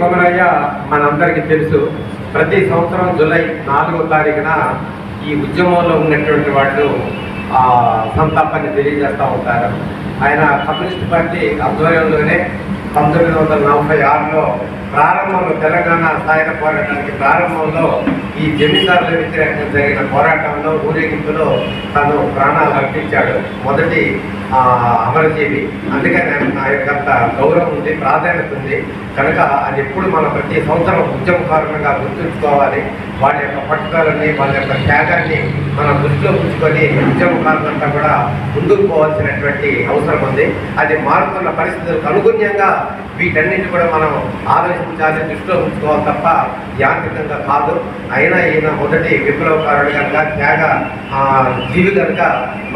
కొమరయ్య మనందరికీ తెలుసు ప్రతి సంవత్సరం జూలై నాలుగో తారీఖున ఈ ఉద్యమంలో ఉన్నటువంటి వాళ్ళు ఆ, సంతాపాన్ని తెలియజేస్తూ ఉంటారు. ఆయన కమ్యూనిస్ట్ పార్టీ ఆధ్వర్యంలోనే పంతొమ్మిది వందల నలభై ఆరులో ప్రారంభంలో తెలంగాణ సాయుధ పోరాటానికి ప్రారంభంలో ఈ జమీందారుల వ్యతిరేకంగా జరిగిన పోరాటంలో ఊరేగింపులో తను ప్రాణాలు అర్పించాడు. మొదటి అమరజీవి అందుకని నా యొక్క గౌరవం ఉంది ప్రాధాన్యత ఉంది. కనుక అది ఎప్పుడు మనం ప్రతి సంవత్సరం ఉద్యమకారులుగా గుర్తుంచుకోవాలి. వాళ్ళ యొక్క పట్టుదలని వాళ్ళ యొక్క త్యాగాన్ని మనం దృష్టిలో ఉంచుకొని ఉద్యమకారులంతా కూడా ముందుకు పోవాల్సినటువంటి అవసరం ఉంది. అది మారుతున్న పరిస్థితులకు అనుగుణ్యంగా వీటన్నిటి కూడా మనం ఆలోచించాలి దృష్టిలో ఉంచుకోవాలి తప్ప యాంత్రికంగా కాదు. అయినా ఈయన మొదటి విప్లవకారుడు కనుక త్యాగ జీవి కనుక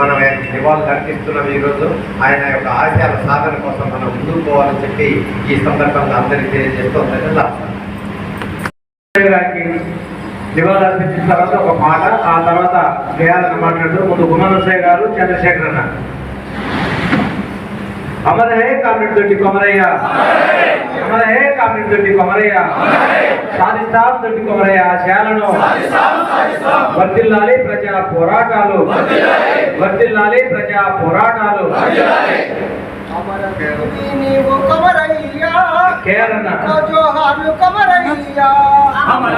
మనం ఆయనకి నివాళులు అర్పిస్తున్నాం. ఈరోజు ఆయన యొక్క ఆశయాల సాధన కోసం మనం ముందుకు పోవాలని చెప్పి ఈ సందర్భంగా అందరికీ తెలియజేస్తూ గారికి నివాళులు తర్వాత ఒక మాట ఆ తర్వాత వేయాలని మాట్లాడుతూ ముందు గుణనసయ్య గారు చంద్రశేఖర్ అన్న అమర హే కామ్రేడ్ దొడ్డి కొమరయ్య. అమర హే కామ్రేడ్ దొడ్డి కొమరయ్య. సాధిస్తాం దొడ్డి కొమరయ్య ఆశయాలను. వర్దిల్లాలి ప్రజా పోరాటాలు. వర్దిల్లాలి ప్రజా పోరాటాలు. నీవు కమరయ్యా కేరళ జోహార్లు కమరయ్యా. అమర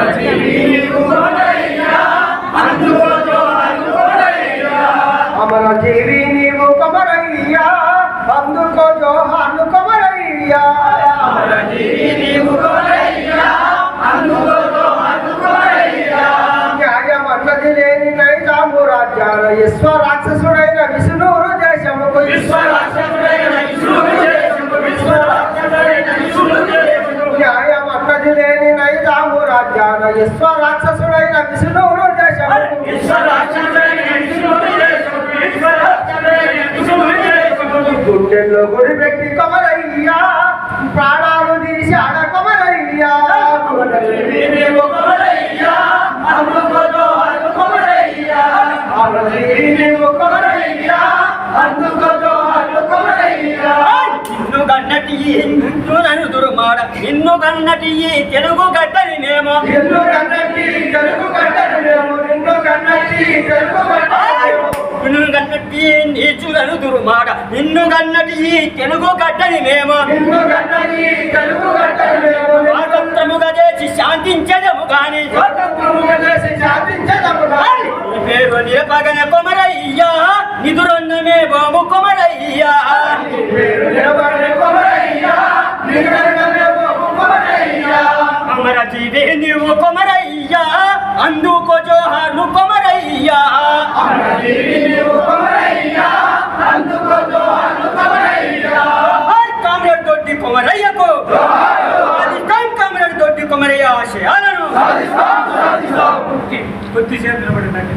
రాజ్యాల విశ్వ రాక్షసుడైన విష్ణువురు దేశముకు న్యాయమన్నది లేని నైజాము రాజ్యాల విశ్వ రాక్షసుడైన విష్ణువురు దేశముకు గుండెల్లో గుడి పెట్టి కమరయ్యా ప్రాణాలు నిన్ను నిన్ను నన్ను దురుమాడ నిన్ను గన్నటి ఈ తెలుగు గడ్డని నేమో. ఎల్లు కన్నట్టి తెలుగు కట్టడమేమో నిన్ను కన్నట్టి తెలుగు నిన్ను గన్నటి నీచులను నిన్ను గన్నటి ఈ తెలుగు గడ్డని నేమో. నిన్ను కట్టడమేమో స్వాతంత్రముగా చేసి శాంతించదము గాని స్వతంత్రముగా చేసి శాంతించదముగా నీ పేరు నిలపగన కొమరయ్యా నిదురన్నమే బాము కొమరయ్యా. అమర జీవే నీవు కొమరయ్యా అందుకో జోహార్లు కొమరయ్యా. జోహార్ కామ్రేడ్ దొడ్డి కొమరయ్యకు సాధిస్తాం కామ్రేడ్ దొడ్డి కొమరయ్య ఆశయాలను. కొద్దిసేపు నిలబడిందండి